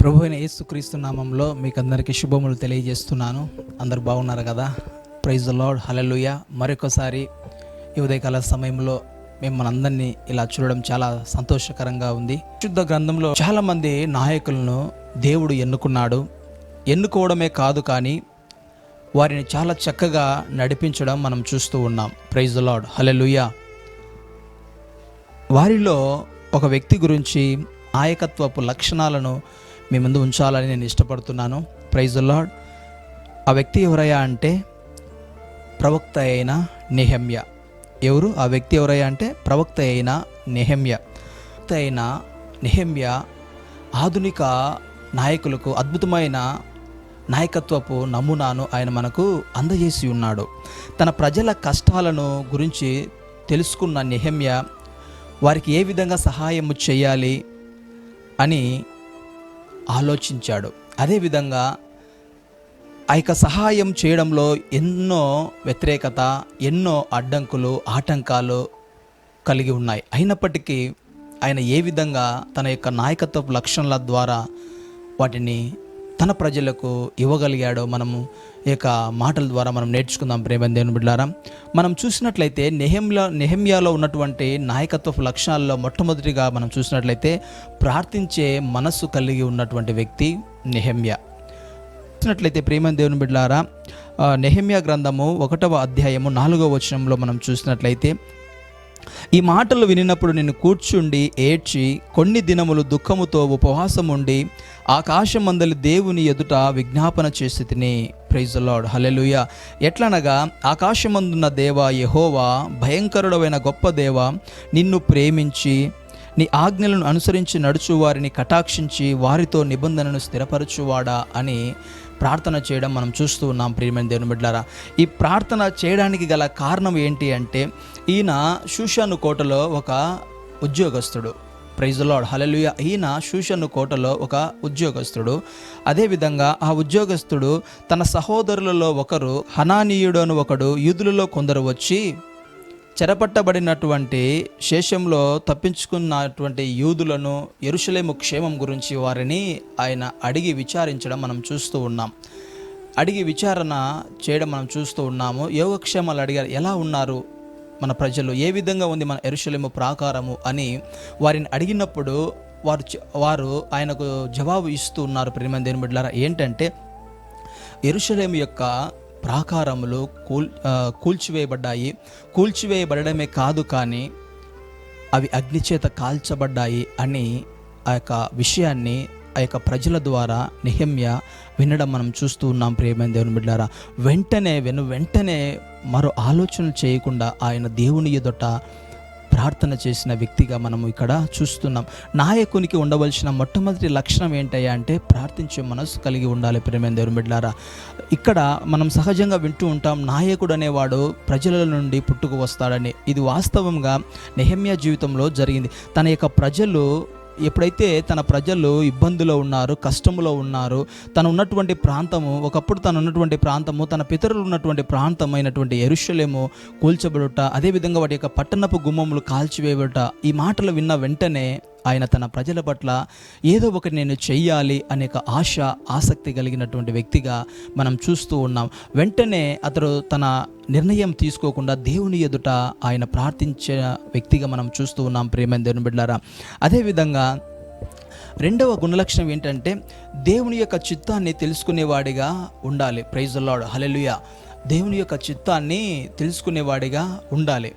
ప్రభు అయిన యేసుక్రీస్తు నామంలో మీకు అందరికీ శుభములు తెలియజేస్తున్నాను. అందరు బాగున్నారు కదా? ప్రైజ్ లార్డ్ హలలుయ మరొకసారి ఈ ఉదయకాల సమయంలో మేము అందరినీ ఇలా చూడడం చాలా సంతోషకరంగా ఉంది. శుద్ధ గ్రంథంలో చాలా మంది నాయకులను దేవుడు ఎన్నుకున్నాడు. ఎన్నుకోవడమే కాదు కానీ వారిని చాలా చక్కగా నడిపించడం మనం చూస్తూ ఉన్నాం. ప్రైజ్ లార్డ్ హలలుయ వారిలో ఒక వ్యక్తి గురించి నాయకత్వపు లక్షణాలను మీ ముందు ఉంచాలని నేను ఇష్టపడుతున్నాను. ప్రైజ్ లార్డ్ ఆ వ్యక్తి ఎవరయ్యా అంటే ప్రవక్త అయిన నెహమ్య. ఎవరు? ఆ వ్యక్తి ఎవరయ్యా అంటే ప్రవక్త అయిన నెహమ్య. ప్రవక్త అయిన నెహమ్య ఆధునిక నాయకులకు అద్భుతమైన నాయకత్వపు నమూనాను ఆయన మనకు అందజేసి ఉన్నాడు. తన ప్రజల కష్టాలను గురించి తెలుసుకున్న నెహమ్య వారికి ఏ విధంగా సహాయము చేయాలి అని ఆలోచించాడు. అదేవిధంగా ఆ యొక్క సహాయం చేయడంలో ఎన్నో వ్యతిరేకత ఎన్నో అడ్డంకులు ఆటంకాలు కలిగి ఉన్నాయి. అయినప్పటికీ ఆయన ఏ విధంగా తన యొక్క నాయకత్వ లక్షణాల ద్వారా వాటిని తన ప్రజలకు ఇవ్వగలిగాడో మనము ఈ యొక్క మాటల ద్వారా మనం నేర్చుకుందాం ప్రేమ దేవుని బిడ్డారా మనం చూసినట్లయితే నెహమ్యా నెహమ్యాలో ఉన్నటువంటి నాయకత్వపు లక్షణాల్లో మొట్టమొదటిగా మనం చూసినట్లయితే ప్రార్థించే మనస్సు కలిగి ఉన్నటువంటి వ్యక్తి నెహెమ్య. చూసినట్లయితే ప్రేమ దేవుని బిడ్డారా ఆ, నెహమ్యా గ్రంథము ఒకటవ అధ్యాయము నాలుగవ వచనంలో మనం చూసినట్లయితే ఈ మాటలు వినినప్పుడు నేను కూర్చుండి ఏడ్చి కొన్ని దినములు దుఃఖముతో ఉపవాసం ఉండి ఆకాశమందలి దేవుని ఎదుట విజ్ఞాపన చేసి తిని. ప్రైజ్ లాడ్ హలెలుయ ఎట్లనగా ఆకాశమందున్న దేవ యహోవా భయంకరుడమైన గొప్ప దేవ నిన్ను ప్రేమించి నీ ఆజ్ఞలను అనుసరించి నడుచు వారిని కటాక్షించి వారితో నిబంధనను స్థిరపరచువాడా అని ప్రార్థన చేయడం మనం చూస్తూ ఉన్నాం ప్రియమైన దేవుని బిడ్డారా ఈ ప్రార్థన చేయడానికి గల కారణం ఏంటి అంటే ఈయన షూషాను కోటలో ఒక ఉద్యోగస్తుడు. ప్రైజ్ లాడ్ హలలుయ ఈయన షూషను కోటలో ఒక ఉద్యోగస్తుడు. అదేవిధంగా ఆ ఉద్యోగస్తుడు తన సహోదరులలో ఒకరు హనానీయుడు అని ఒకడు యూదులలో కొందరు వచ్చి చెరపట్టబడినటువంటి శేషంలో తప్పించుకున్నటువంటి యూదులను ఎరుషలేము క్షేమం గురించి వారిని ఆయన అడిగి విచారించడం మనం చూస్తూ ఉన్నాం. అడిగి విచారణ చేయడం మనం చూస్తూ ఉన్నాము. యోగక్షేమాలు అడిగారు ఎలా ఉన్నారు మన ప్రజలు? ఏ విధంగా ఉంది మన ఎరుషలేము ప్రాకారము? అని వారిని అడిగినప్పుడు వారు వారు ఆయనకు జవాబు ఇస్తూ ఉన్నారు. ప్రేమ దేని బిడ్డలారా ఏంటంటే ఎరుషలేము యొక్క ప్రాకారములు కూల్ కూల్చివేయబడ్డాయి. కూల్చివేయబడమే కాదు కానీ అవి అగ్నిచేత కాల్చబడ్డాయి అని ఆ యొక్క విషయాన్ని ఆ యొక్క ప్రజల ద్వారా నిహమ్య వినడం మనం చూస్తూ ఉన్నాం ప్రియమైన దేవుని బిడ్డారా. వెంటనే వెను వెంటనే మరో ఆలోచనలు చేయకుండా ఆయన దేవుని ఎదుట ప్రార్థన చేసిన వ్యక్తిగా మనము ఇక్కడ చూస్తున్నాం. నాయకునికి ఉండవలసిన మొట్టమొదటి లక్షణం ఏంటయ్యా అంటే ప్రార్థించే మనసు కలిగి ఉండాలి ప్రేమైన దేవుని బిడ్డారా ఇక్కడ మనం సహజంగా వింటూ ఉంటాం నాయకుడు అనేవాడు ప్రజల నుండి పుట్టుకు వస్తాడని. ఇది వాస్తవంగా నెహమ్యా జీవితంలో జరిగింది. తన యొక్క ప్రజలు ఎప్పుడైతే తన ప్రజలు ఇబ్బందులో ఉన్నారు కష్టములో ఉన్నారు తను ఉన్నటువంటి ప్రాంతము ఒకప్పుడు తను ఉన్నటువంటి ప్రాంతము తన పితరులు ఉన్నటువంటి ప్రాంతమైనటువంటి ఎరుషలేము కూల్చబడుట అదేవిధంగా వాటి యొక్క పట్టణపు గుమ్మములు కాల్చివేయబడుట ఈ మాటలు విన్న వెంటనే ఆయన తన ప్రజల పట్ల ఏదో ఒకటి నేను చెయ్యాలి అనే ఒక ఆశ ఆసక్తి కలిగినటువంటి వ్యక్తిగా మనం చూస్తూ ఉన్నాం. వెంటనే అతడు తన నిర్ణయం తీసుకోకుండా దేవుని ఎదుట ఆయన ప్రార్థించే వ్యక్తిగా మనం చూస్తూ ఉన్నాం ప్రేమ దేవుని బిడ్డారా అదేవిధంగా రెండవ గుణలక్షణం ఏంటంటే దేవుని యొక్క చిత్తాన్ని తెలుసుకునేవాడిగా ఉండాలి. ప్రైజ్ లాడ్ హలెలుయ దేవుని యొక్క చిత్తాన్ని తెలుసుకునేవాడిగా ఉండాలి.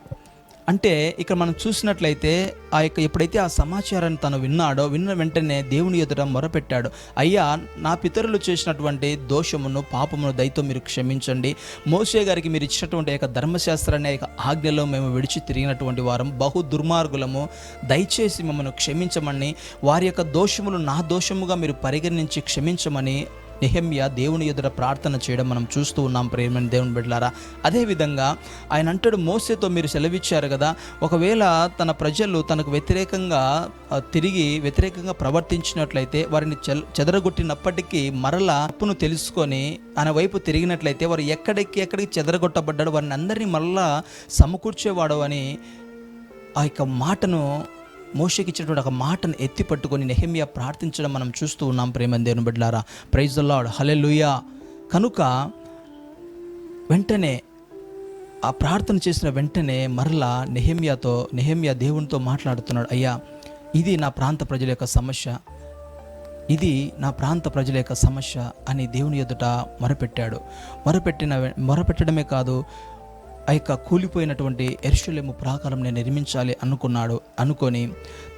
అంటే ఇక్కడ మనం చూసినట్లయితే ఆ యొక్క ఎప్పుడైతే ఆ సమాచారాన్ని తను విన్నాడో విన్న వెంటనే దేవుని ఎదుట మొరపెట్టాడు. అయ్యా నా పితరులు చేసినటువంటి దోషమును పాపమును దయతో మీరు క్షమించండి. మోసే గారికి మీరు ఇచ్చినటువంటి యొక్క ధర్మశాస్త్రాన్ని యొక్క ఆజ్ఞలో మేము విడిచి తిరిగినటువంటి వారం బహు దుర్మార్గులము దయచేసి మమ్మల్ని క్షమించమని వారి యొక్క దోషములు నా దోషముగా మీరు పరిగణించి క్షమించమని నెహమ్య దేవుని ఎదుట ప్రార్థన చేయడం మనం చూస్తూ ఉన్నాం ప్రేమని దేవుని బిడ్డలారా. అదేవిధంగా ఆయన అంటాడు మోసేతో మీరు సెలవిచ్చారు కదా ఒకవేళ తన ప్రజలు తనకు వ్యతిరేకంగా తిరిగి వ్యతిరేకంగా ప్రవర్తించినట్లయితే వారిని చెల్ చెదరగొట్టినప్పటికీ మరలా తప్పును తెలుసుకొని ఆయన వైపు తిరిగినట్లయితే వారు ఎక్కడికి ఎక్కడికి చెదరగొట్టబడ్డాడు వారిని అందరినీ మరలా సమకూర్చేవాడు అని ఆ యొక్క మాటను మోషకి ఇచ్చినటువంటి ఒక మాటను ఎత్తి పట్టుకొని నెహమ్య ప్రార్థించడం మనం చూస్తూ ఉన్నాం ప్రేమ దేవుని బిడ్డలారా. ప్రైజ్ ద హలే లూయా కనుక వెంటనే ఆ ప్రార్థన చేసిన వెంటనే మరలా నెహమ్యాతో నెహమ్యా దేవునితో మాట్లాడుతున్నాడు అయ్యా ఇది నా ప్రాంత ప్రజల యొక్క సమస్య. ఇది నా ప్రాంత ప్రజల యొక్క సమస్య అని దేవుని ఎదుట మొరపెట్టాడు. మొరపెట్టిన మొరపెట్టడమే కాదు ఆ యొక్క కూలిపోయినటువంటి ఎరుషులేము ప్రాకారం నేను నిర్మించాలి అనుకున్నాడు అనుకొని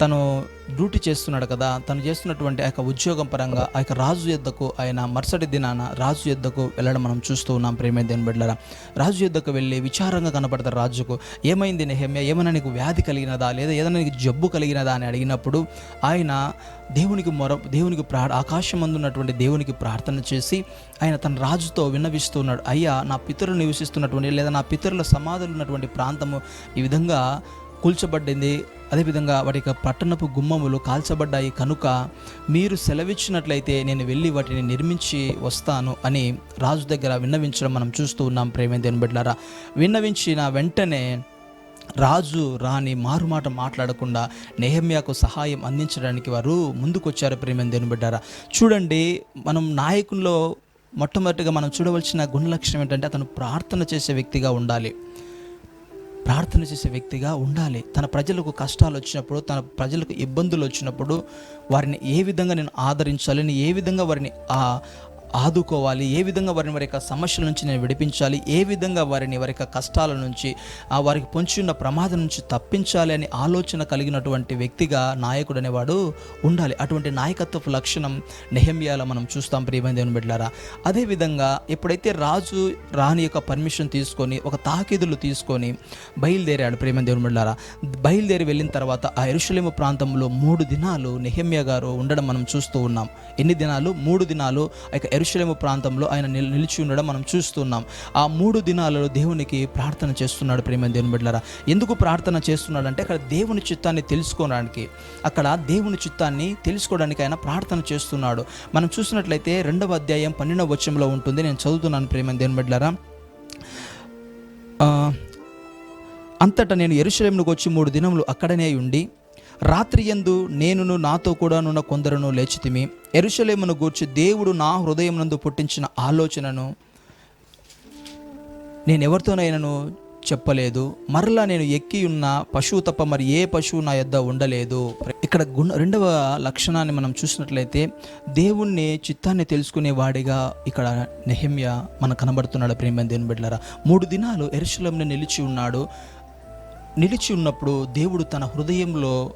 తను డ్యూటీ చేస్తున్నాడు కదా తను చేస్తున్నటువంటి ఆ యొక్క ఉద్యోగం పరంగా ఆ యొక్క రాజు యుద్ధకు ఆయన మరుసటి దినాన రాజు యుద్ధకు వెళ్ళడం మనం చూస్తూ ఉన్నాం ప్రేమే దేని రాజు యుద్ధకు వెళ్ళి విచారంగా కనపడతారు రాజుకు ఏమైంది నెహమ్య? ఏమైనా నీకు వ్యాధి కలిగినదా? లేదా ఏదైనా నీకు జబ్బు కలిగినదా? అని అడిగినప్పుడు ఆయన దేవునికి మొర దేవునికి ప్రా ఆకాశం ఉన్నటువంటి దేవునికి ప్రార్థన చేసి ఆయన తన రాజుతో విన్నవిస్తున్నాడు అయ్యా నా పితరులు నివసిస్తున్నటువంటి లేదా నా పితరుల సమాధులు ఉన్నటువంటి ప్రాంతము ఈ విధంగా కూల్చబడింది అదేవిధంగా వాటి యొక్క పట్టణపు గుమ్మములు కాల్చబడ్డాయి. కనుక మీరు సెలవిచ్చినట్లయితే నేను వెళ్ళి వాటిని నిర్మించి వస్తాను అని రాజు దగ్గర విన్నవించడం మనం చూస్తూ ఉన్నాం ప్రేమే దేని బిడ్డారా విన్నవించిన వెంటనే రాజు రాణి మారుమాట మాట్లాడకుండా నెహమ్యాకు సహాయం అందించడానికి వారు ముందుకొచ్చారు ప్రేమ దేని బిడ్డారా చూడండి మనం నాయకుల్లో మొట్టమొదటిగా మనం చూడవలసిన గుణ లక్షణం ఏంటంటే అతను ప్రార్థన చేసే వ్యక్తిగా ఉండాలి. ప్రార్థన చేసే వ్యక్తిగా ఉండాలి. తన ప్రజలకు కష్టాలు వచ్చినప్పుడు తన ప్రజలకు ఇబ్బందులు వచ్చినప్పుడు వారిని ఏ విధంగా నేను ఆదరించాలి నేను ఏ విధంగా వారిని ఆదుకోవాలి. ఏ విధంగా వారిని వారి యొక్క సమస్యల నుంచి నేను విడిపించాలి? ఏ విధంగా వారిని వారి యొక్క కష్టాల నుంచి ఆ వారికి పొంచి ఉన్న ప్రమాదం నుంచి తప్పించాలి అని ఆలోచన కలిగినటువంటి వ్యక్తిగా నాయకుడు అనేవాడు ఉండాలి. అటువంటి నాయకత్వపు లక్షణం నెహమ్యాలో మనం చూస్తాం ప్రియమైన దేవుని బిడ్డారా అదేవిధంగా ఎప్పుడైతే రాజు రాణి యొక్క పర్మిషన్ తీసుకొని ఒక తాకిదులు తీసుకొని బయలుదేరాడు ప్రేమ దేవుని బిడ్డారా బయలుదేరి వెళ్ళిన తర్వాత ఆ ఎరుషలేము ప్రాంతంలో మూడు దినాలు నెహమ్య గారు ఉండడం మనం చూస్తూ ఉన్నాం. ఎన్ని దినాలు? మూడు దినాలు. ఆ యొక్క ఎరుషలేము ప్రాంతంలో ఆయన నిల్- నిలిచి ఉండడం మనం చూస్తున్నాం. ఆ మూడు దినాలలో దేవునికి ప్రార్థన చేస్తున్నాడు ప్రేమ దేవుని బిడ్డారా ఎందుకు ప్రార్థన చేస్తున్నాడు అంటే అక్కడ దేవుని చిత్తాన్ని తెలుసుకోవడానికి అక్కడ దేవుని చిత్తాన్ని తెలుసుకోవడానికి ఆయన ప్రార్థన చేస్తున్నాడు. మనం చూసినట్లయితే రెండవ అధ్యాయం పన్నెండవ వచ్చంలో ఉంటుంది. నేను చదువుతున్నాను ప్రేమ దేవుని బిడ్డారా అంతటా నేను ఎరుశలేమునికి వచ్చి మూడు దినములు అక్కడనే ఉండి రాత్రి యందు నేనును నాతో కూడా నున్న కొందరును లేచితిమి. ఎరుషలేమును గూర్చి దేవుడు నా హృదయం నందు పుట్టించిన ఆలోచనను నేను ఎవరితోనైనాను చెప్పలేదు. మరలా నేను ఎక్కి ఉన్న పశువు తప్ప మరి ఏ పశువు నా యొద్ద ఉండలేదు. ఇక్కడ గుణ రెండవ లక్షణాన్ని మనం చూసినట్లయితే దేవుణ్ణి చిత్తాన్ని తెలుసుకునేవాడిగా ఇక్కడ నెహమ్య మన కనబడుతున్నాడు ప్రేమ దేవుని బిడ్డలారా. మూడు దినాలు ఎరుశలంలో నిలిచి ఉన్నాడు. నిలిచి ఉన్నప్పుడు దేవుడు తన హృదయంలో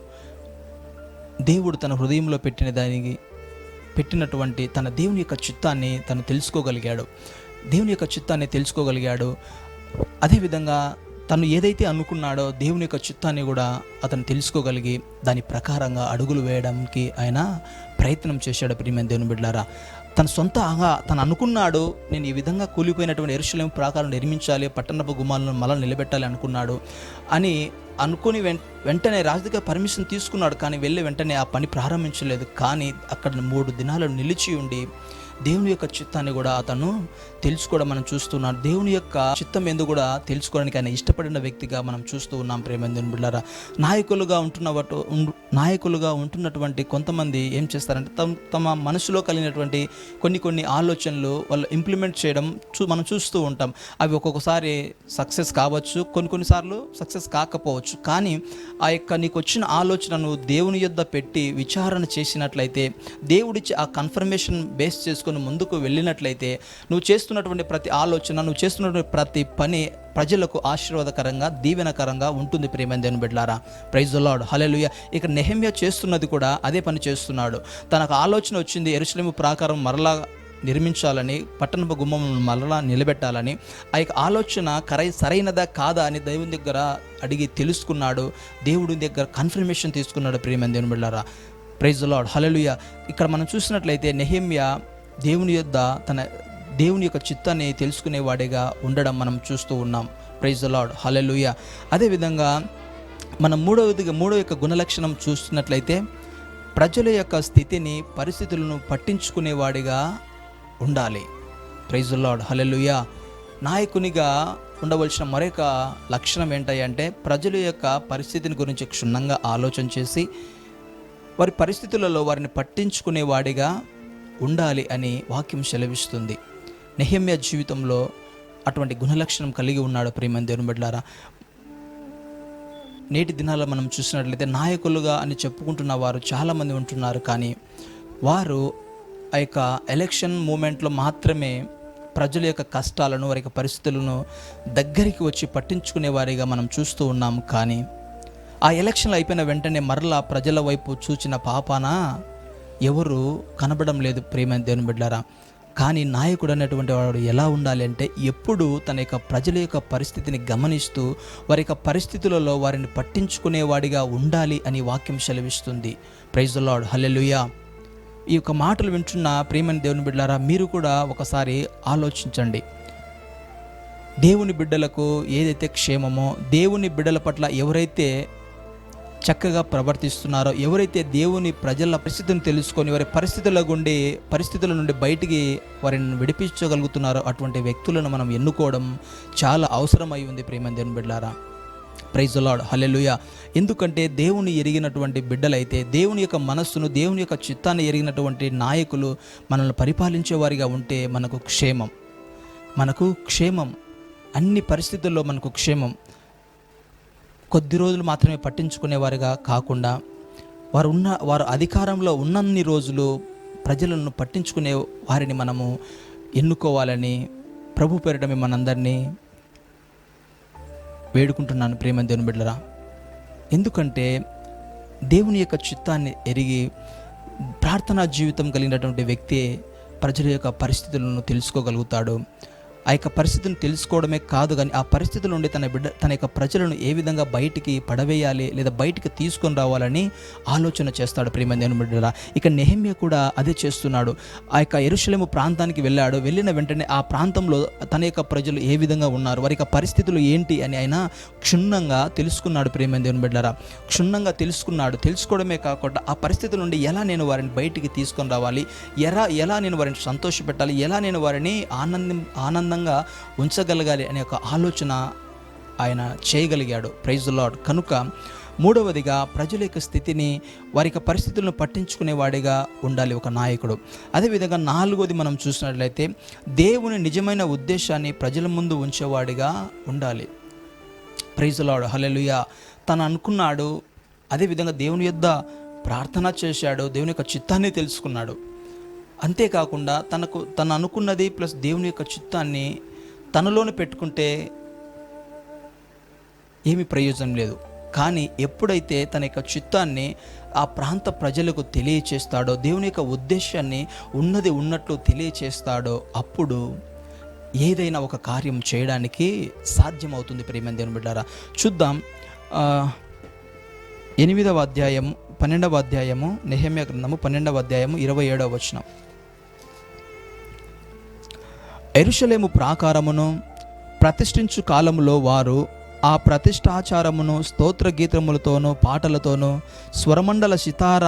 దేవుడు తన హృదయంలో పెట్టిన దానికి పెట్టినటువంటి తన దేవుని యొక్క చిత్తాన్ని తను తెలుసుకోగలిగాడు. దేవుని యొక్క చిత్తాన్ని తెలుసుకోగలిగాడు. అదేవిధంగా తను ఏదైతే అనుకున్నాడో దేవుని యొక్క చిత్తాన్ని కూడా అతను తెలుసుకోగలిగి దాని ప్రకారంగా అడుగులు వేయడానికి ఆయన ప్రయత్నం చేశాడు ప్రియమైన దేవుని బిడ్డారా తన సొంతంగా తను అనుకున్నాడు నేను ఈ విధంగా కూలిపోయినటువంటి ఎరుశలేం ప్రాకారం నిర్మించాలి పట్టణపు గుమాలను మళ్ళీ నిలబెట్టాలి అనుకున్నాడు అని అనుకుని వెంటనే రాజుగా పర్మిషన్ తీసుకున్నాడు కానీ వెళ్ళి వెంటనే ఆ పని ప్రారంభించలేదు. కానీ అక్కడ మూడు దినాలు నిలిచి ఉండి దేవుని యొక్క చిత్తాన్ని కూడా అతను తెలుసుకోవడం మనం చూస్తున్నాం. దేవుని యొక్క చిత్తం ఎందు కూడా తెలుసుకోవడానికి ఆయన ఇష్టపడిన వ్యక్తిగా మనం చూస్తూ ఉన్నాం ప్రేమేందుని బిళ్ళారా నాయకులుగా ఉంటున్న నాయకులుగా ఉంటున్నటువంటి కొంతమంది ఏం చేస్తారంటే తమ తమ మనసులో కలిగినటువంటి కొన్ని కొన్ని ఆలోచనలు వాళ్ళు ఇంప్లిమెంట్ చేయడం చూ మనం చూస్తూ ఉంటాం. అవి ఒక్కొక్కసారి సక్సెస్ కావచ్చు కొన్ని కొన్నిసార్లు సక్సెస్ కాకపోవచ్చు. కానీ ఆ యొక్క నీకు వచ్చిన ఆలోచనను దేవుని యొద్ద పెట్టి విచారణ చేసినట్లయితే దేవుడిచ్చి ఆ కన్ఫర్మేషన్ బేస్ చేసుకొని ముందుకు వెళ్ళినట్లయితే నువ్వు చేస్తున్నటువంటి ప్రతి ఆలోచన నువ్వు చేస్తున్నటువంటి ప్రతి పని ప్రజలకు ఆశీర్వాదకరంగా దీవెనకరంగా ఉంటుంది ప్రేమైన దేవుని బిడ్డారా ప్రైజ్ లాడ్ హలెలుయ ఇక నెహమ్య చేస్తున్నది కూడా అదే పని చేస్తున్నాడు. తనకు ఆలోచన వచ్చింది ఎరుసలేము ప్రాకారం మరలా నిర్మించాలని పట్టణపు గుమ్మం మరలా నిలబెట్టాలని. ఆ యొక్క ఆలోచన కరై సరైనదా కాదా అని దేవుని దగ్గర అడిగి తెలుసుకున్నాడు. దేవుడి దగ్గర కన్ఫర్మేషన్ తీసుకున్నాడు ప్రియమైన దేవుని బిడ్డారా ప్రైజ్ లాడ్ హలలుయ ఇక్కడ మనం చూసినట్లయితే నెహమ్య దేవుని యొద్ద తన దేవుని యొక్క చిత్తాన్ని తెలుసుకునేవాడిగా ఉండడం మనం చూస్తూ ఉన్నాం. ప్రైజ్ లాడ్ హలెలుయ అదేవిధంగా మనం మూడవదిగా మూడో యొక్క గుణలక్షణం చూస్తున్నట్లయితే ప్రజల యొక్క స్థితిని పరిస్థితులను పట్టించుకునేవాడిగా ఉండాలి. ప్రైజ్ లాడ్ హలెలుయ నాయకునిగా ఉండవలసిన మరొక లక్షణం ఏంటంటే ప్రజల యొక్క పరిస్థితిని గురించి క్షుణ్ణంగా ఆలోచన చేసి వారి పరిస్థితులలో వారిని పట్టించుకునేవాడిగా ఉండాలి అని వాక్యం సెలవిస్తుంది. నెహమ్య జీవితంలో అటువంటి గుణలక్షణం కలిగి ఉన్నాడు ప్రేమ దేవుని బిడ్డారా నేటి దినాల్లో మనం చూసినట్లయితే నాయకులుగా అని చెప్పుకుంటున్న వారు చాలామంది ఉంటున్నారు కానీ వారు ఆ యొక్క ఎలక్షన్ మూమెంట్లో మాత్రమే ప్రజల యొక్క కష్టాలను వారి యొక్క పరిస్థితులను దగ్గరికి వచ్చి పట్టించుకునే వారిగా మనం చూస్తూ ఉన్నాం కానీ ఆ ఎలక్షన్లు అయిపోయిన వెంటనే మరలా ప్రజల వైపు చూచిన పాపాన? ఎవరు కనబడం లేదు ప్రేమ దేవుని బిడ్డారా? కానీ నాయకుడు అనేటువంటి వాడు ఎలా ఉండాలి అంటే ఎప్పుడు తన యొక్క ప్రజల యొక్క పరిస్థితిని గమనిస్తూ వారి యొక్క పరిస్థితులలో వారిని పట్టించుకునేవాడిగా ఉండాలి అని వాక్యం సెలవిస్తుంది. ప్రైజ్ లార్డ్ హల్లెలుయా ఈ యొక్క మాటలు వింటున్న ప్రేమని దేవుని బిడ్డారా మీరు కూడా ఒకసారి ఆలోచించండి. దేవుని బిడ్డలకు ఏదైతే క్షేమమో దేవుని బిడ్డల పట్ల ఎవరైతే చక్కగా ప్రవర్తిస్తున్నారో ఎవరైతే దేవుని ప్రజల పరిస్థితిని తెలుసుకొని వారి పరిస్థితుల గుండి పరిస్థితుల నుండి బయటికి వారిని విడిపించగలుగుతున్నారో అటువంటి వ్యక్తులను మనం ఎన్నుకోవడం చాలా అవసరమై ఉంది ప్రేమ దేవుని బిడ్డారా ప్రైజ్ లాడ్ హలెలుయ ఎందుకంటే దేవుని ఎరిగినటువంటి బిడ్డలైతే దేవుని యొక్క మనస్సును దేవుని యొక్క చిత్తాన్ని ఎరిగినటువంటి నాయకులు మనల్ని పరిపాలించేవారిగా ఉంటే మనకు క్షేమం. మనకు క్షేమం. అన్ని పరిస్థితుల్లో మనకు క్షేమం. కొద్ది రోజులు మాత్రమే పట్టించుకునేవారుగా కాకుండా వారు ఉన్న వారు అధికారంలో ఉన్నన్ని రోజులు ప్రజలను పట్టించుకునే వారిని మనము ఎన్నుకోవాలని ప్రభు పేరిట మనందరినీ వేడుకుంటున్నాను ప్రేమ దేవుని బిడ్డరా ఎందుకంటే దేవుని యొక్క చిత్తాన్ని ఎరిగి ప్రార్థనా జీవితం కలిగినటువంటి వ్యక్తి ప్రజల యొక్క పరిస్థితులను తెలుసుకోగలుగుతాడు. ఆ యొక్క పరిస్థితిని తెలుసుకోవడమే కాదు కానీ ఆ పరిస్థితుల నుండి తన బిడ్డ తన యొక్క ప్రజలను ఏ విధంగా బయటికి పడవేయాలి లేదా బయటికి తీసుకొని రావాలని ఆలోచన చేస్తాడు ప్రేమ దేవుని బిడ్డరా ఇక నెహమ్య కూడా అదే చేస్తున్నాడు. ఆ యొక్క ఎరుశలేము ప్రాంతానికి వెళ్ళాడు. వెళ్ళిన వెంటనే ఆ ప్రాంతంలో తన యొక్క ప్రజలు ఏ విధంగా ఉన్నారు? వారి యొక్క పరిస్థితులు ఏంటి అని ఆయన క్షుణ్ణంగా తెలుసుకున్నాడు ప్రేమ దేవుని బిడ్డరా క్షుణ్ణంగా తెలుసుకున్నాడు. తెలుసుకోవడమే కాకుండా ఆ పరిస్థితుల నుండి ఎలా నేను వారిని బయటికి తీసుకొని రావాలి? ఎలా ఎలా నేను వారిని సంతోషపెట్టాలి? ఎలా నేను వారిని ఆనందం ఆనందంగా ఉంచగలగాలి అనే ఒక ఆలోచన ఆయన చేయగలిగాడు. ప్రైజ్ లాడ్ కనుక మూడవదిగా ప్రజల యొక్క స్థితిని వారి యొక్క పరిస్థితులను పట్టించుకునేవాడిగా ఉండాలి ఒక నాయకుడు. అదేవిధంగా నాలుగోది మనం చూసినట్లయితే దేవుని నిజమైన ఉద్దేశాన్ని ప్రజల ముందు ఉంచేవాడిగా ఉండాలి. ప్రైజ్ లాడ్ హలెలుయా తను అనుకున్నాడు అదేవిధంగా దేవుని యొద్ద ప్రార్థన చేశాడు దేవుని యొక్క చిత్తాన్ని తెలుసుకున్నాడు. అంతేకాకుండా తనకు తను అనుకున్నది ప్లస్ దేవుని యొక్క చిత్తాన్ని తనలోనే పెట్టుకుంటే ఏమి ప్రయోజనం లేదు. కానీ ఎప్పుడైతే తన యొక్క చిత్తాన్ని ఆ ప్రాంత ప్రజలకు తెలియచేస్తాడో దేవుని యొక్క ఉద్దేశాన్ని ఉన్నది ఉన్నట్లు తెలియచేస్తాడో అప్పుడు ఏదైనా ఒక కార్యం చేయడానికి సాధ్యమవుతుంది ప్రేమ దేవుని బిడ్డారా. చూద్దాం ఎనిమిదవ అధ్యాయం పన్నెండవ అధ్యాయము నెహమ్య గ్రంథము పన్నెండవ అధ్యాయము ఇరవై ఏడవ వచనం. ఎరుషలేము ప్రాకారమును ప్రతిష్ఠించు కాలములో వారు ఆ ప్రతిష్టాచారమును స్తోత్ర గీతములతోనూ పాటలతోనూ స్వరమండల సితార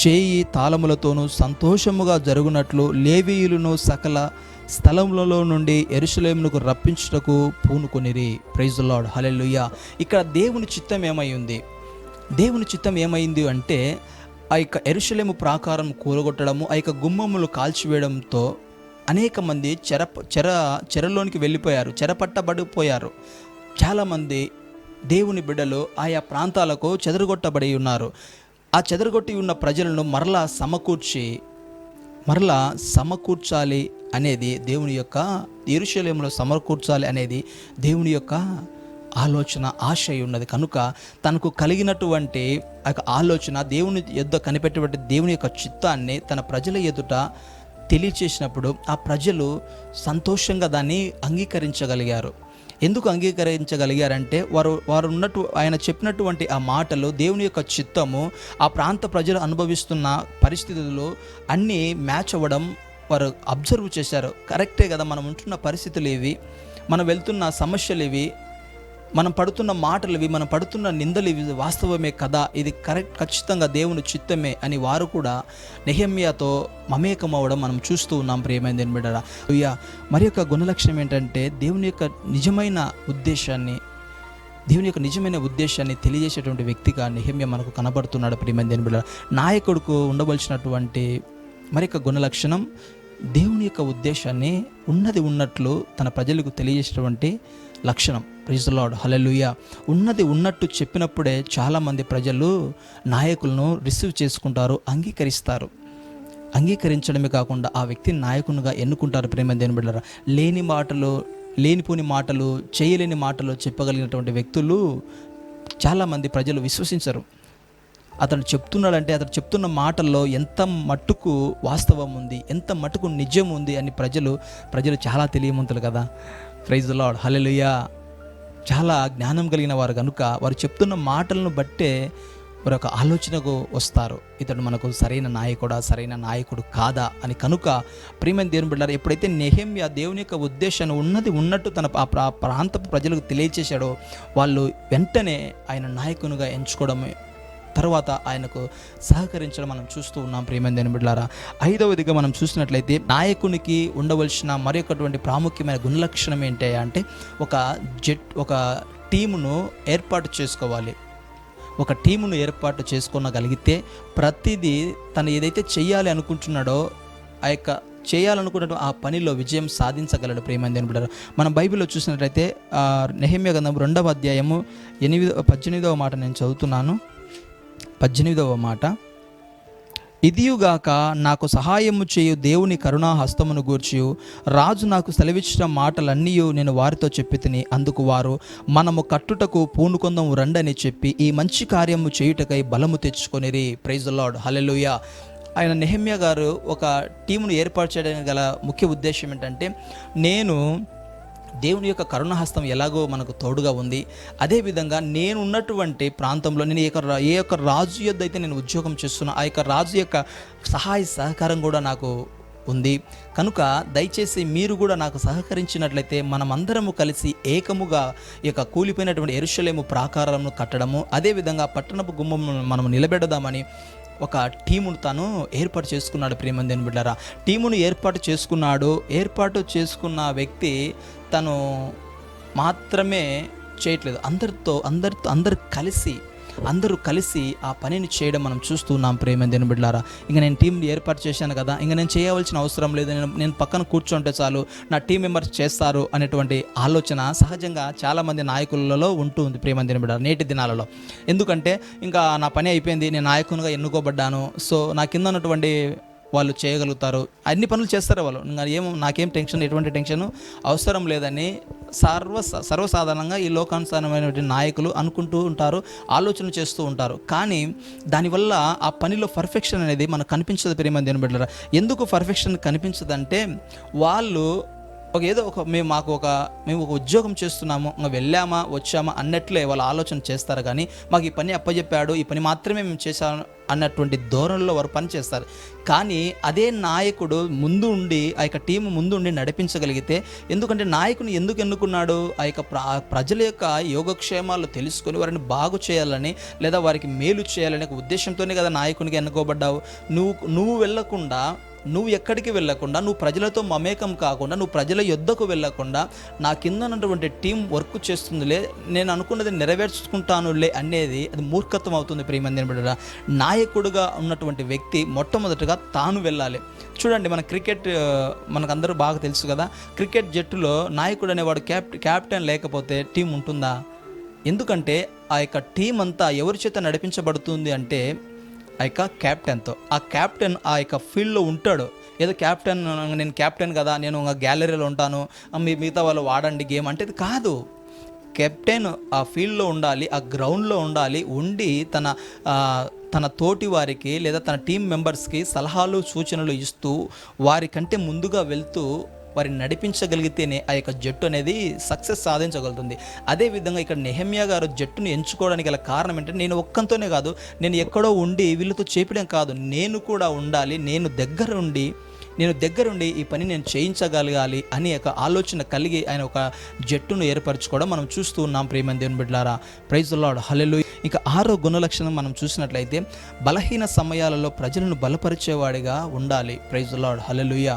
చేయి తాళములతోనూ సంతోషముగా జరుగునట్లు లేవీయులను సకల స్థలములలో నుండి ఎరుసలేమునకు రప్పించుటకు పూనుకొనిరి. ప్రైజ్ లార్డ్ హల్లెలూయా ఇక్కడ దేవుని చిత్తం ఏమై ఉంది? దేవుని చిత్తం ఏమైంది అంటే ఆ యొక్క ఎరుషలేము ప్రాకారం కూలగొట్టడము ఆ యొక్క గుమ్మములు కాల్చివేయడంతో అనేక మంది చెర చెర చెరలోనికి వెళ్ళిపోయారు చెరపట్టబడిపోయారు. చాలామంది దేవుని బిడ్డలు ఆయా ప్రాంతాలకు చెదరగొట్టబడి ఉన్నారు. ఆ చెదరగొట్టి ఉన్న ప్రజలను మరలా సమకూర్చి మరలా సమకూర్చాలి అనేది దేవుని యొక్క ఎరుశలేములో సమకూర్చాలి అనేది దేవుని యొక్క ఆలోచన ఆశయ ఉన్నది. కనుక తనకు కలిగినటువంటి ఆ యొక్క ఆలోచన దేవుని ఎద్ద కనిపెట్టేటువంటి దేవుని యొక్క చిత్తాన్ని తన ప్రజల ఎదుట తెలియచేసినప్పుడు ఆ ప్రజలు సంతోషంగా దాన్ని అంగీకరించగలిగారు. ఎందుకు అంగీకరించగలిగారంటే వారు వారు ఉన్నట్టు ఆయన చెప్పినటువంటి ఆ మాటలు దేవుని యొక్క చిత్తము ఆ ప్రాంత ప్రజలు అనుభవిస్తున్న పరిస్థితులు అన్నీ మ్యాచ్ అవ్వడం వారు అబ్జర్వ్ చేశారు. కరెక్టే కదా మనం ఉంటున్న పరిస్థితులు ఇవి మనం వెళ్తున్న సమస్యలు ఇవి మనం పడుతున్న మాటలు ఇవి మనం పడుతున్న నిందలు ఇవి వాస్తవమే కదా? ఇది కరెక్ట్ ఖచ్చితంగా దేవుని చిత్తమే అని వారు కూడా నెహమ్యాతో మమేకం అవ్వడం మనం చూస్తూ ఉన్నాం ప్రియమైన దేని బిడ్డరా. అయ్యా మరి యొక్క గుణలక్షణం ఏంటంటే దేవుని యొక్క నిజమైన ఉద్దేశాన్ని దేవుని యొక్క నిజమైన ఉద్దేశాన్ని తెలియజేసేటువంటి వ్యక్తిగా నిహమ్య మనకు కనబడుతున్నాడు ప్రియమైన దేని బిడ్డ నాయకుడికి ఉండవలసినటువంటి మరొక గుణలక్షణం దేవుని యొక్క ఉద్దేశాన్ని ఉన్నది ఉన్నట్లు తన ప్రజలకు తెలియజేసేటువంటి లక్షణం. ప్రైజ్ లాడ్ హలలుయ ఉన్నది ఉన్నట్టు చెప్పినప్పుడే చాలామంది ప్రజలు నాయకులను రిసీవ్ చేసుకుంటారు అంగీకరిస్తారు. అంగీకరించడమే కాకుండా ఆ వ్యక్తిని నాయకునిగా ఎన్నుకుంటారు ప్రేమ దేని బిడ్డరా లేని మాటలు లేనిపోని మాటలు చేయలేని మాటలు చెప్పగలిగినటువంటి వ్యక్తులు చాలామంది ప్రజలు విశ్వసించరు. అతను చెప్తున్నాడంటే అతను చెప్తున్న మాటల్లో ఎంత మట్టుకు వాస్తవం ఉంది ఎంత మట్టుకు నిజం ఉంది అని ప్రజలు ప్రజలు చాలా తెలియమంతులు కదా. ప్రైజ్ లాడ్ హలెలుయా చాలా జ్ఞానం కలిగిన వారు కనుక వారు చెప్తున్న మాటలను బట్టే వారు ఒక ఆలోచనకు వస్తారు. ఇతడు మనకు సరైన నాయకుడా సరైన నాయకుడు కాదా అని కనుక ప్రియమైన దేవుని బిడ్డారు ఎప్పుడైతే నెహమ్య దేవుని యొక్క ఉద్దేశాన్ని ఉన్నది ఉన్నట్టు తన ఆ ప్రా- ప్రాంతపు ప్రజలకు తెలియచేశాడో వాళ్ళు వెంటనే ఆయన నాయకునిగా ఎంచుకోవడమే తర్వాత ఆయనకు సహకరించడం మనం చూస్తూ ఉన్నాం ప్రియమైన బిడ్డారా ఐదవదిగా మనం చూసినట్లయితే నాయకునికి ఉండవలసిన మరొకటువంటి ప్రాముఖ్యమైన గుణలక్షణం ఏంటి అంటే ఒక జెట్ ఒక టీమును ఏర్పాటు చేసుకోవాలి. ఒక టీమును ఏర్పాటు చేసుకోనగలిగితే ప్రతిదీ తను ఏదైతే చేయాలి అనుకుంటున్నాడో ఆ యొక్క చేయాలనుకున్న ఆ పనిలో విజయం సాధించగలడు ప్రేమంది బిడ్డారు మనం బైబిల్లో చూసినట్లయితే ఆ, నెహమ్య రెండవ అధ్యాయము ఎనిమిదో పద్దెనిమిదవ మాట నేను చదువుతున్నాను. పద్దెనిమిదవ మాట. ఇదియుగాక నాకు సహాయము చేయు దేవుని కరుణా హస్తమును గూర్చి రాజు నాకు సెలవిచ్చిన మాటలన్నీ నేను వారితో చెప్పి తిని అందుకు వారు మనము కట్టుటకు పూనుకొందము రండని చెప్పి ఈ మంచి కార్యము చేయుటకై బలము తెచ్చుకొనిరి. ప్రైజ్ లార్డ్ హలెలుయ ఆయన నెహమ్య గారు ఒక టీమును ఏర్పాటు చేయడానికి గల ముఖ్య ఉద్దేశం ఏంటంటే నేను దేవుని యొక్క కరుణహస్తం ఎలాగో మనకు తోడుగా ఉంది. అదేవిధంగా నేను ఉన్నటువంటి ప్రాంతంలో నేను ఏ యొక్క రా- ఏ యొక్క రాజు యొద్ అయితే నేను ఉద్యోగం చేస్తున్నా ఆ యొక్క రాజు యొక్క సహాయ సహకారం కూడా నాకు ఉంది. కనుక దయచేసి మీరు కూడా నాకు సహకరించినట్లయితే మనమందరము కలిసి ఏకముగా ఈ యొక్క కూలిపోయినటువంటి ఎరుషలేము ప్రాకారమును కట్టడము అదేవిధంగా పట్టణపు గుమ్మం మనం నిలబెడదామని ఒక టీమును తాను ఏర్పాటు చేసుకున్నాడు ప్రేమందేని బిడ్డారా టీమును ఏర్పాటు చేసుకున్నాడు ఏర్పాటు చేసుకున్న వ్యక్తి తను మాత్రమే చేయట్లేదు. అందరితో అందరితో అందరు కలిసి అందరూ కలిసి ఆ పనిని చేయడం మనం చూస్తున్నాం ప్రేమ బిడ్డారా ఇంకా నేను టీంని ఏర్పాటు చేశాను కదా ఇంకా నేను చేయవలసిన అవసరం లేదు నేను నేను పక్కన కూర్చుంటే చాలు నా టీం మెంబర్స్ చేస్తారు అనేటువంటి ఆలోచన సహజంగా చాలామంది నాయకులలో ఉంటుంది ప్రేమ బిడ్డ నేటి దినాలలో. ఎందుకంటే ఇంకా నా పని అయిపోయింది నేను నాయకునిగా ఎన్నుకోబడ్డాను సో నా కింద ఉన్నటువంటి వాళ్ళు చేయగలుగుతారు. అన్ని పనులు చేస్తారు వాళ్ళు? ఏమో ఏం నాకేం టెన్షన్ ఎటువంటి టెన్షన్ అవసరం లేదని సర్వ సర్వసాధారణంగా ఈ లోకానుసారమైనటువంటి నాయకులు అనుకుంటూ ఉంటారు ఆలోచన చేస్తూ ఉంటారు. కానీ దానివల్ల ఆ పనిలో పర్ఫెక్షన్ అనేది మనకు కనిపించదు ప్రేమ దేని బిడ్డరా ఎందుకు పర్ఫెక్షన్ కనిపించదంటే వాళ్ళు ఒక ఏదో ఒక మేము మాకు ఒక మేము ఒక ఉద్యోగం చేస్తున్నాము ఇంకా వెళ్ళామా వచ్చామా అన్నట్లే వాళ్ళ ఆలోచన చేస్తారు. కానీ మాకు ఈ పని అప్పచెప్పాడు ఈ పని మాత్రమే మేము చేశాను అన్నటువంటి ధోరణిలో వారు పని చేస్తారు. కానీ అదే నాయకుడు ముందు ఉండి ఆ యొక్క టీం ముందు ఉండి నడిపించగలిగితే ఎందుకంటే నాయకుని ఎందుకు ఎన్నుకున్నాడు? ఆ యొక్క ప్ర ప్రజల యొక్క యోగక్షేమాలు తెలుసుకొని వారిని బాగు చేయాలని లేదా వారికి మేలు చేయాలనే ఒక ఉద్దేశంతోనే కదా నాయకునికి ఎన్నుకోబడ్డావు. నువ్వు నువ్వు వెళ్ళకుండా నువ్వు ఎక్కడికి వెళ్ళకుండా నువ్వు ప్రజలతో మమేకం కాకుండా నువ్వు ప్రజల యొద్దకు వెళ్ళకుండా నా కింద ఉన్నటువంటి టీం వర్క్ చేస్తుందిలే నేను అనుకున్నది నెరవేర్చుకుంటానులే అనేది అది మూర్ఖత్వం అవుతుంది ప్రియమందిని బిడ్డ నాయకుడుగా ఉన్నటువంటి వ్యక్తి మొట్టమొదటిగా తాను వెళ్ళాలి. చూడండి మన క్రికెట్ మనకందరూ బాగా తెలుసు కదా క్రికెట్ జట్టులో నాయకుడు అనేవాడు క్యాప్ క్యాప్టెన్ లేకపోతే టీం ఉంటుందా? ఎందుకంటే ఆ యొక్క టీం అంతా ఎవరి చేత నడిపించబడుతుంది అంటే ఆ యొక్క క్యాప్టెన్తో ఆ క్యాప్టెన్ ఆ యొక్క ఫీల్డ్లో ఉంటాడు. ఏదో క్యాప్టెన్ నేను క్యాప్టెన్ కదా నేను ఇంకా గ్యాలరీలో ఉంటాను. మీ మిగతా వాళ్ళు వాడండి గేమ్ అంటే ఇది కాదు. కెప్టెన్ ఆ ఫీల్డ్లో ఉండాలి ఆ గ్రౌండ్లో ఉండాలి ఉండి తన తన తోటి వారికి లేదా తన టీం మెంబర్స్కి సలహాలు సూచనలు ఇస్తూ వారికంటే ముందుగా వెళ్తూ వారిని నడిపించగలిగితేనే ఆ యొక్క జట్టు అనేది సక్సెస్ సాధించగలుగుతుంది. అదేవిధంగా ఇక్కడ నెహమ్యా గారు జట్టును ఎంచుకోవడానికి గల కారణం ఏంటంటే నేను ఒక్కంతోనే కాదు నేను ఎక్కడో ఉండి వీళ్ళతో చేపడం కాదు నేను కూడా ఉండాలి నేను దగ్గర ఉండి నేను దగ్గరుండి ఈ పని నేను చేయించగలగాలి అని ఒక ఆలోచన కలిగి ఆయన ఒక జట్టును ఏర్పరచుకోవడం మనం చూస్తూ ఉన్నాం ప్రేమ దేవుని బిడ్డారా ప్రైజ్ లాడ్ హలెలు ఇంకా ఆరో గుణలక్షణం మనం చూసినట్లయితే బలహీన సమయాలలో ప్రజలను బలపరిచేవాడిగా ఉండాలి. ప్రైజ్ లాడ్ హలెలుయ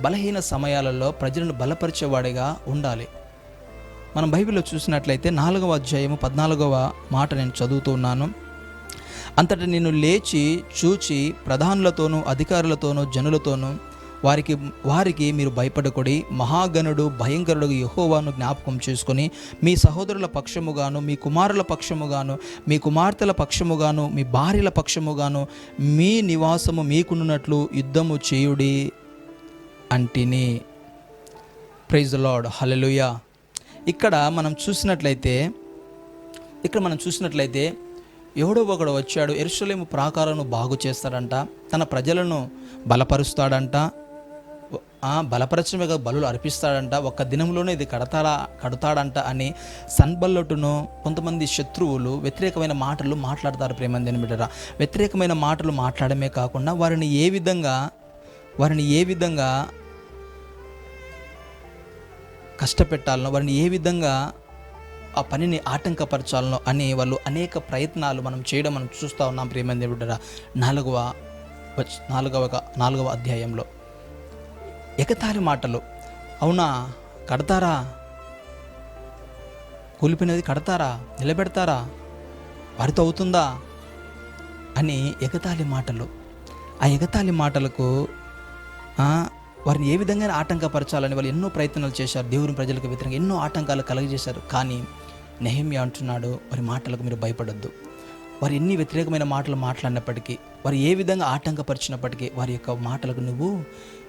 బలహీన సమయాలలో ప్రజలను బలపరిచేవాడిగా ఉండాలి. మనం బైబిల్లో చూసినట్లయితే నాలుగవ అధ్యాయము పద్నాలుగవ మాట నేను చదువుతూ ఉన్నాను. అంతటా నేను లేచి చూచి ప్రధానులతోనూ అధికారులతోనూ జనులతోనూ వారికి వారికి మీరు భయపడకొడి. మహాగణుడు భయంకరుడు యహోవాను జ్ఞాపకం చేసుకొని మీ సహోదరుల పక్షముగాను మీ కుమారుల పక్షముగాను మీ కుమార్తెల పక్షముగాను మీ భార్యల పక్షముగాను మీ నివాసము మీకున్నట్లు యుద్ధము చేయుడి. అంటిని. ప్రైజ్ లార్డ్ హలలుయ ఇక్కడ మనం చూసినట్లయితే ఇక్కడ మనం చూసినట్లయితే ఎవడో ఒకడు వచ్చాడు ఎరుసలేము ప్రాకారాలను బాగు చేస్తాడంట తన ప్రజలను బలపరుస్తాడంట బలపరచమే బలులు అర్పిస్తాడంట ఒక్క దినంలోనే ఇది కడతాడా కడతాడంట అని సన్బల్లటును కొంతమంది శత్రువులు వ్యతిరేకమైన మాటలు మాట్లాడతారు ప్రేమందిని బిడ్డరా. వ్యతిరేకమైన మాటలు మాట్లాడమే కాకుండా వారిని ఏ విధంగా వారిని ఏ విధంగా కష్టపెట్టాలనో వారిని ఏ విధంగా ఆ పనిని ఆటంకపరచాలనో అని వాళ్ళు అనేక ప్రయత్నాలు మనం చేయడం మనం చూస్తూ ఉన్నాం ప్రేమంది దేవుడరా. నాలుగవ నాలుగవ నాలుగవ అధ్యాయంలో. ఎగతాళి మాటలు. అవునా? కడతారా? కూలిపోయినది కడతారా? నిలబెడతారా? వారితో అవుతుందా? అని ఎగతాళి మాటలు. ఆ ఎగతాళి మాటలకు వారిని ఏ విధంగా ఆటంకపరచాలని వాళ్ళు ఎన్నో ప్రయత్నాలు చేశారు. దేవుని ప్రజలకు వ్యతిరేకంగా ఎన్నో ఆటంకాలు కలగజేశారు. కానీ నెహమ్య అంటున్నాడు వారి మాటలకు మీరు భయపడొద్దు. వారు ఎన్ని వ్యతిరేకమైన మాటలు మాట్లాడినప్పటికీ వారు ఏ విధంగా ఆటంకపరిచినప్పటికీ వారి యొక్క మాటలకు నువ్వు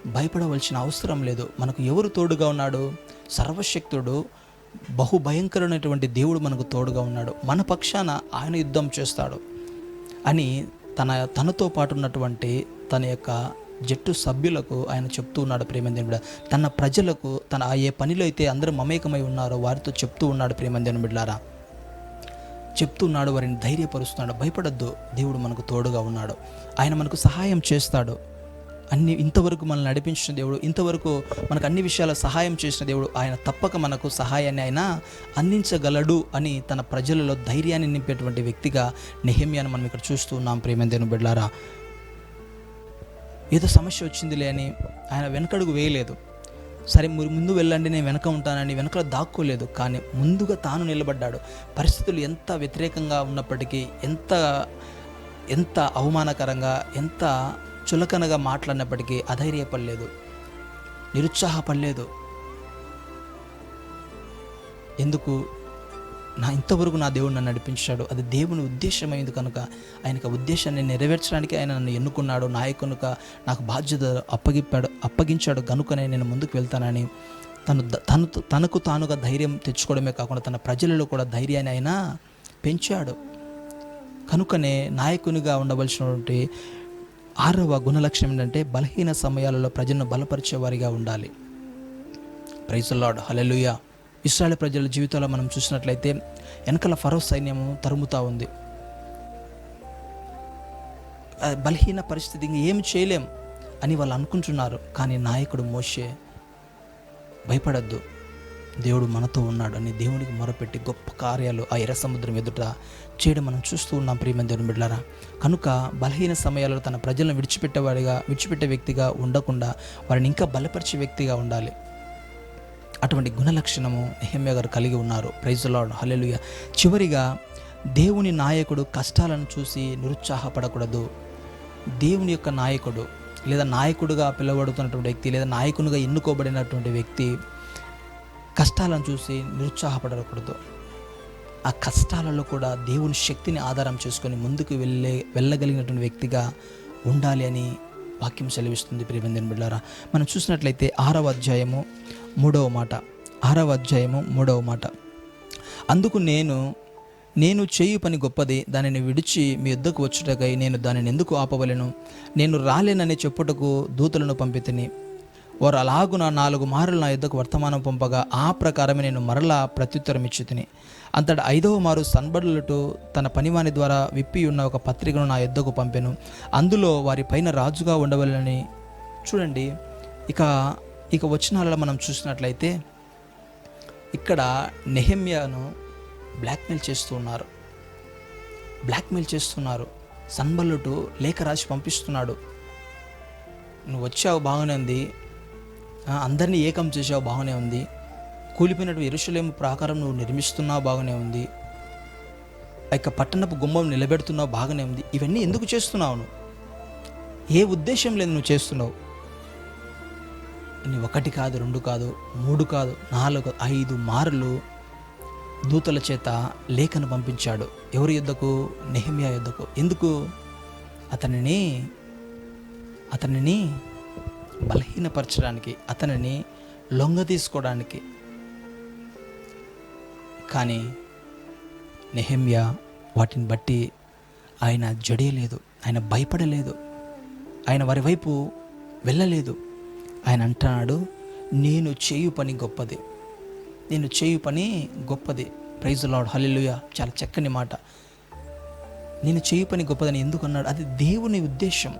భయపడవలసిన అవసరం లేదు. మనకు ఎవరు తోడుగా ఉన్నాడు? సర్వశక్తుడు బహు భయంకరమైనటువంటి దేవుడు మనకు తోడుగా ఉన్నాడు. మన పక్షాన ఆయన యుద్ధం చేస్తాడు. అని తన తనతో పాటు ఉన్నటువంటి తన యొక్క జట్టు సభ్యులకు ఆయన చెప్తూ ఉన్నాడు ప్రేమందిన తన ప్రజలకు తన ఆ ఏ పనిలో అయితే అందరూ మమేకమై ఉన్నారో వారితో చెప్తూ ఉన్నాడు ప్రేమందిన బిడ్డారా చెప్తున్నాడు వారిని ధైర్యపరుస్తున్నాడు. భయపడద్దు దేవుడు మనకు తోడుగా ఉన్నాడు. ఆయన మనకు సహాయం చేస్తాడు. అన్ని ఇంతవరకు మనల్ని నడిపించిన దేవుడు ఇంతవరకు మనకు అన్ని విషయాల సహాయం చేసిన దేవుడు ఆయన తప్పక మనకు సహాయాన్ని ఆయన అందించగలడు అని తన ప్రజలలో ధైర్యాన్ని నింపేటువంటి వ్యక్తిగా నెహమ్యాను మనం ఇక్కడ చూస్తూ ఉన్నాం ప్రేమేందేను బిడ్లారా ఏదో సమస్య వచ్చిందిలే అని ఆయన వెనకడుగు వేయలేదు. సరే మీరు ముందు వెళ్ళండి నేను వెనక ఉంటానని వెనకలో దాక్కోలేదు. కానీ ముందుగా తాను నిలబడ్డాడు. పరిస్థితులు ఎంత వ్యతిరేకంగా ఉన్నప్పటికీ ఎంత ఎంత అవమానకరంగా ఎంత చులకనగా మాట్లాడినప్పటికీ అధైర్యపడలేదు. నిరుత్సాహపడలేదు. ఎందుకు? నా ఇంతవరకు నా దేవుడు నన్ను నడిపించాడు. అది దేవుని ఉద్దేశమైంది కనుక ఆయనకు ఉద్దేశాన్ని నెరవేర్చడానికి ఆయన నన్ను ఎన్నుకున్నాడు నాయకునుక నాకు బాధ్యత అప్పగిప్పాడు అప్పగించాడు కనుకనే నేను ముందుకు వెళ్తానని తను తను తనకు తానుగా ధైర్యం తెచ్చుకోవడమే కాకుండా తన ప్రజలలో కూడా ధైర్యాన్ని ఆయన పెంచాడు. కనుకనే నాయకునిగా ఉండవలసినటువంటి ఆరవ గుణలక్ష్యం ఏంటంటే బలహీన సమయాలలో ప్రజలను బలపరిచేవారిగా ఉండాలి. ప్రైజ్ లాడ్ హలెలుయా ఇస్రాయల్ ప్రజల జీవితాల్లో మనం చూసినట్లయితే వెనకల ఫరో సైన్యము తరుముతూ ఉంది. బలహీన పరిస్థితి ఇంకా ఏం చేయలేం అని వాళ్ళు అనుకుంటున్నారు. కానీ నాయకుడు మోషే భయపడద్దు. దేవుడు మనతో ఉన్నాడు అని దేవునికి మొరపెట్టి గొప్ప కార్యాలు ఆ ఎర్ర సముద్రం ఎదుట చేయడం మనం చూస్తూ ఉన్నాం ప్రియమైన దేవుని బిడ్డారా కనుక బలహీన సమయాల్లో తన ప్రజలను విడిచిపెట్టేవాడిగా విడిచిపెట్టే వ్యక్తిగా ఉండకుండా వారిని ఇంకా బలపరిచే వ్యక్తిగా ఉండాలి. అటువంటి గుణలక్షణము నెహమ్య గారు కలిగి ఉన్నారు. ప్రైజ్ లాడ్ హలెలుయ చివరిగా దేవుని నాయకుడు కష్టాలను చూసి నిరుత్సాహపడకూడదు. దేవుని యొక్క నాయకుడు లేదా నాయకుడుగా పిలువబడుతున్నటువంటి వ్యక్తి లేదా నాయకునిగా ఎన్నుకోబడినటువంటి వ్యక్తి కష్టాలను చూసి నిరుత్సాహపడకూడదు. ఆ కష్టాలలో కూడా దేవుని శక్తిని ఆధారం చేసుకొని ముందుకు వెళ్ళే వెళ్ళగలిగినటువంటి వ్యక్తిగా ఉండాలి అని వాక్యం సెలవిస్తుంది ప్రియబంధన్ బిళ్ళారా మనం చూసినట్లయితే ఆరవ అధ్యాయము మూడవ మాట. ఆరవ అధ్యాయము మూడవ మాట. అందుకు నేను నేను చేయు పని గొప్పది దానిని విడిచి మీ యుద్ధకు వచ్చుటకై నేను దానిని ఎందుకు ఆపవలను? నేను రాలేనని చెప్పుటకు దూతలను పంపితిని వారు అలాగున నాలుగు మారులు నా యుద్ధకు వర్తమానం పంపగా ఆ ప్రకారమే నేను మరలా ప్రత్యుత్తరం ఇచ్చి తిని అంతటి ఐదవ మారు సన్బడులటు తన పనివాని ద్వారా విప్పి ఉన్న ఒక పత్రికను నా యుద్ధకు పంపెను. అందులో వారి పైన రాజుగా ఉండవలని చూడండి. ఇక ఇక వచనాలలో మనం చూసినట్లయితే ఇక్కడ నెహమ్యాను బ్లాక్మెయిల్ చేస్తున్నారు బ్లాక్మెయిల్ చేస్తున్నారు. సన్బల్లుటు లేఖ రాసి పంపిస్తున్నాడు. నువ్వు వచ్చావు బాగానే ఉంది. అందరినీ ఏకం చేసావు బాగానే ఉంది. కూలిపోయినట్టు ఎరుసలేము ప్రాకారం నువ్వు నిర్మిస్తున్నావు బాగానే ఉంది. ఆ యొక్క పట్టణపు గుమ్మం నిలబెడుతున్నావు బాగానే ఉంది. ఇవన్నీ ఎందుకు చేస్తున్నావు నువ్వు? ఏ ఉద్దేశం లేదు నువ్వు చేస్తున్నావు? ఒకటి కాదు రెండు కాదు మూడు కాదు నాలుగు ఐదు మార్లు దూతల చేత లేఖను పంపించాడు. ఎవరి యుద్ధకు నెహమియా యుద్ధకు ఎందుకు? అతనిని అతనిని బలహీనపరచడానికి అతనిని లొంగ తీసుకోవడానికి కానీ నెహమ్యా వాటిని బట్టి ఆయన జడియలేదు ఆయన భయపడలేదు ఆయన వారి వైపు వెళ్ళలేదు. ఆయన అంటున్నాడు నేను చేయు పని గొప్పది. నేను చేయు పని గొప్పది. ప్రైజ్ లాడ్ హలిలుయ చాలా చక్కని మాట. నేను చేయు పని గొప్పదని ఎందుకు అన్నాడు? అది దేవుని ఉద్దేశం.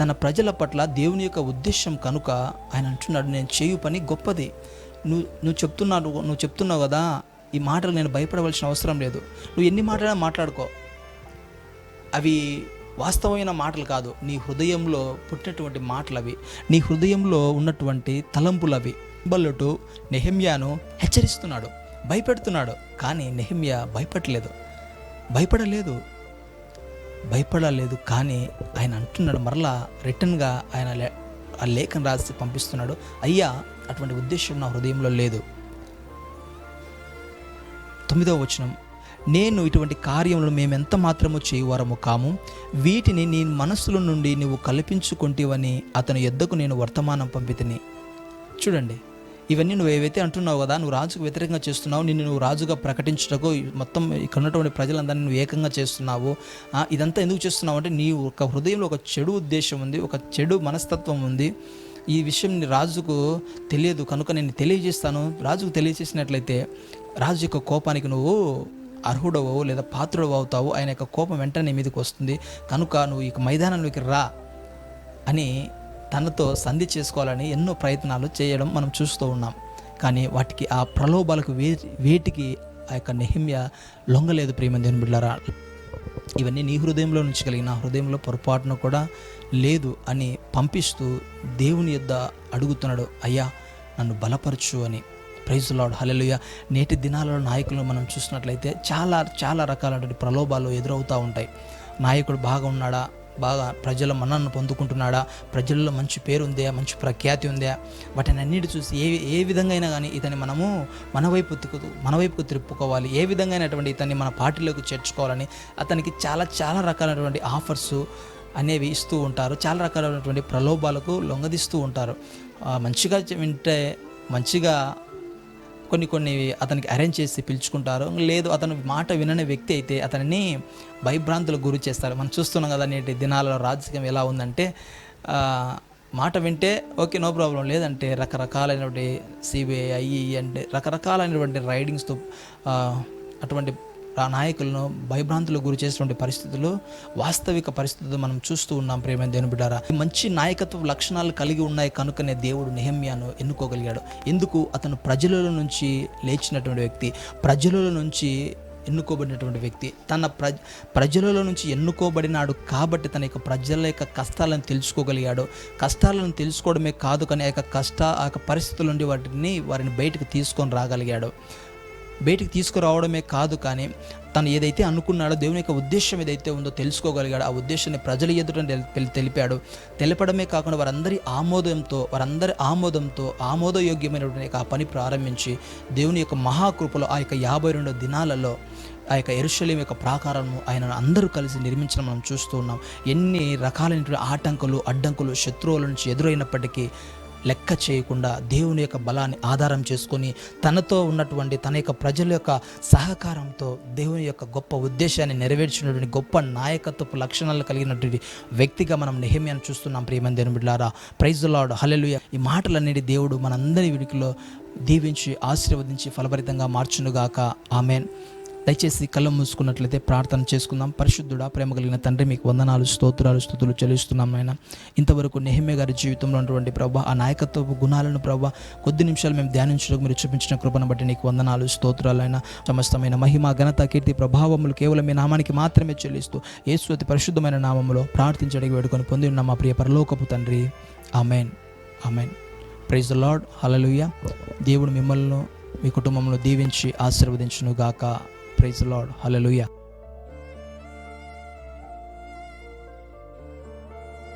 తన ప్రజల పట్ల దేవుని యొక్క ఉద్దేశం కనుక ఆయన అంటున్నాడు నేను చేయు పని గొప్పది. నువ్వు నువ్వు చెప్తున్నావు నువ్వు చెప్తున్నావు కదా ఈ మాటలు నేను భయపడవలసిన అవసరం లేదు. నువ్వు ఎన్ని మాటలైనా మాట్లాడుకో. అవి వాస్తవమైన మాటలు కాదు. నీ హృదయంలో పుట్టినటువంటి మాటలు అవి నీ హృదయంలో ఉన్నటువంటి తలంపులు అవి బల్లుటు నెహమ్యాను హెచ్చరిస్తున్నాడు భయపెడుతున్నాడు. కానీ నెహమ్యా భయపడలేదు. భయపడలేదు. భయపడలేదు కానీ ఆయన అంటున్నాడు మరలా రిటర్న్గా ఆయన లే- ఆ లేఖను రాసి పంపిస్తున్నాడు. అయ్యా అటువంటి ఉద్దేశం నా హృదయంలో లేదు. తొమ్మిదవ వచనం. నేను ఇటువంటి కార్యములు మేమెంత మాత్రము చేయువారము కాము. వీటిని నీ మనస్సుల నుండి నువ్వు కల్పించుకుంటేవని అతని ఎద్దకు నేను వర్తమానం పంపితిని. చూడండి ఇవన్నీ నువ్వు ఏవైతే అంటున్నావు కదా నువ్వు రాజుకు వ్యతిరేకంగా చేస్తున్నావు నిన్ను నువ్వు రాజుగా ప్రకటించటకు మొత్తం ఇక్కడ ఉన్నటువంటి ప్రజలందరినీ నువ్వు ఏకంగా చేస్తున్నావు. ఇదంతా ఎందుకు చేస్తున్నావు అంటే నీ ఒక హృదయంలో ఒక చెడు ఉద్దేశం ఉంది ఒక చెడు మనస్తత్వం ఉంది. ఈ విషయం రాజుకు తెలియదు కనుక నేను తెలియజేస్తాను. రాజుకు తెలియజేసినట్లయితే రాజు యొక్క కోపానికి నువ్వు అర్హుడవు లేదా పాత్రుడవు అవుతావు ఆయన యొక్క కోపం వెంటనే మీదకి వస్తుంది. కనుక నువ్వు ఇక మైదానంలోకి రా అని తనతో సంధి చేసుకోవాలని ఎన్నో ప్రయత్నాలు చేయడం మనం చూస్తూ ఉన్నాం. కానీ వాటికి ఆ ప్రలోభాలకు వే వేటికి ఆ యొక్క నెహిమ్య లొంగలేదు ప్రేమ దేవుని బిడ్డారా. ఇవన్నీ నీ హృదయంలో నుంచి కలిగిన హృదయంలో పొరపాటున కూడా లేదు అని పంపిస్తూ దేవుని యొద్ద అడుగుతున్నాడు అయ్యా నన్ను బలపరచు అని. ప్రైజ్ లాడ్ హల్లెలూయా నేటి దినాలలో నాయకులను మనం చూసినట్లయితే చాలా చాలా రకాలైనటువంటి ప్రలోభాలు ఎదురవుతూ ఉంటాయి. నాయకుడు బాగా ఉన్నాడా? బాగా ప్రజల మన్నను పొందుకుంటున్నాడా? ప్రజల్లో మంచి పేరు ఉందా? మంచి ప్రఖ్యాతి ఉందా? వాటిని అన్నిటి చూసి ఏ ఏ విధంగా అయినా కానీ ఇతని మనము మన వైపు మన వైపుకు తిప్పుకోవాలి ఏ విధంగా అయినటువంటి ఇతన్ని మన పార్టీలోకి చేర్చుకోవాలని అతనికి చాలా చాలా రకాలైనటువంటి ఆఫర్స్ అనేవి ఇస్తూ ఉంటారు. చాలా రకాలైనటువంటి ప్రలోభాలకు లొంగదీస్తూ ఉంటారు. మంచిగా వింటే మంచిగా కొన్ని కొన్ని అతనికి అరేంజ్ చేసి పిలుచుకుంటారు. లేదు అతను మాట వినని వ్యక్తి అయితే అతనిని భయభ్రాంతులకు గురి చేస్తారు. మనం చూస్తున్నాం కదా నేటి దినాలలో రాజకీయం ఎలా ఉందంటే మాట వింటే ఓకే నో ప్రాబ్లం. లేదంటే రకరకాలైనటువంటి సిబిఐ ఐఈ అంటే రకరకాలైనటువంటి రైడింగ్స్తో అటువంటి నాయకులను భయభ్రాంతులకు గురి చేసినటువంటి పరిస్థితులు వాస్తవిక పరిస్థితులు మనం చూస్తూ ఉన్నాం ప్రేమ దేవుని బిడ్డారా. మంచి నాయకత్వ లక్షణాలు కలిగి ఉన్నాయి కనుకనే దేవుడు నిహమ్యాను ఎన్నుకోగలిగాడు. ఎందుకు? అతను ప్రజల నుంచి లేచినటువంటి వ్యక్తి ప్రజల నుంచి ఎన్నుకోబడినటువంటి వ్యక్తి. తన ప్ర ప్రజలలో నుంచి ఎన్నుకోబడినాడు కాబట్టి తన యొక్క ప్రజల యొక్క కష్టాలను తెలుసుకోగలిగాడు. కష్టాలను తెలుసుకోవడమే కాదు కానీ ఆ యొక్క కష్ట ఆ యొక్క పరిస్థితుల నుండి వాటిని వారిని బయటకు తీసుకొని రాగలిగాడు. బయటికి తీసుకురావడమే కాదు కానీ తను ఏదైతే అనుకున్నాడో దేవుని యొక్క ఉద్దేశం ఏదైతే ఉందో తెలుసుకోగలిగాడు ఆ ఉద్దేశాన్ని ప్రజల ఎదుట తెలి- తెలిపాడు. తెలపడమే కాకుండా వారందరి ఆమోదంతో వారందరి ఆమోదంతో ఆమోదయోగ్యమైనటువంటి ఆ పని ప్రారంభించి దేవుని యొక్క మహాకృపలో ఆ యొక్క యాభై రెండు దినాలలో ఆ యొక్క ఎరుషలేం యొక్క ప్రాకారము ఆయన అందరూ కలిసి నిర్మించడం మనం చూస్తూ ఉన్నాం. ఎన్ని రకాలైనటువంటి ఆటంకులు అడ్డంకులు శత్రువుల నుంచి ఎదురైనప్పటికీ లెక్క చేయకుండా దేవుని యొక్క బలాన్ని ఆధారం చేసుకొని తనతో ఉన్నటువంటి తన యొక్క ప్రజల యొక్క సహకారంతో దేవుని యొక్క గొప్ప ఉద్దేశాన్ని నెరవేర్చినటువంటి గొప్ప నాయకత్వపు లక్షణాలు కలిగినటువంటి వ్యక్తిగా మనం నెహమ్యాను చూస్తున్నాం ప్రియమైన దేవుని బిడ్డారా ప్రైజ్ లాడ్ హలెలుయ ఈ మాటలన్నిటి దేవుడు మనందరి విడికిలో దీవించి ఆశీర్వదించి ఫలభరితంగా మార్చునుగాక. ఆమెన్ దయచేసి కళ్ళు మూసుకున్నట్లయితే ప్రార్థన చేసుకుందాం. పరిశుద్ధుడా ప్రేమ కలిగిన తండ్రి మీకు వందనాలు స్తోత్రాలు స్థుతులు చెల్లిస్తున్నాం నాయన. ఇంతవరకు నెహిమే గారి జీవితంలో ఉన్నటువంటి ప్రభా ఆ నాయకత్వపు గుణాలను ప్రభా కొద్ది నిమిషాలు మేము ధ్యానించడానికి మీరు చూపించిన కృపను బట్టి నీకు వందనాలు స్తోత్రాలు అయినా సమస్తమైన మహిమ ఘనత కీర్తి ప్రభావములు కేవలం మీ నామానికి మాత్రమే చెల్లిస్తూ యేసు అతి పరిశుద్ధమైన నామములో ప్రార్థించడానికి వేడుకొని పొంది ఉన్న మా ప్రియ పరలోకపు తండ్రి. Amen amen praise the lord hallelujah దేవుడు మిమ్మల్ని మీ కుటుంబంలో దీవించి ఆశీర్వదించును గాక ప్రైజ్ లార్డ్ హలలుయ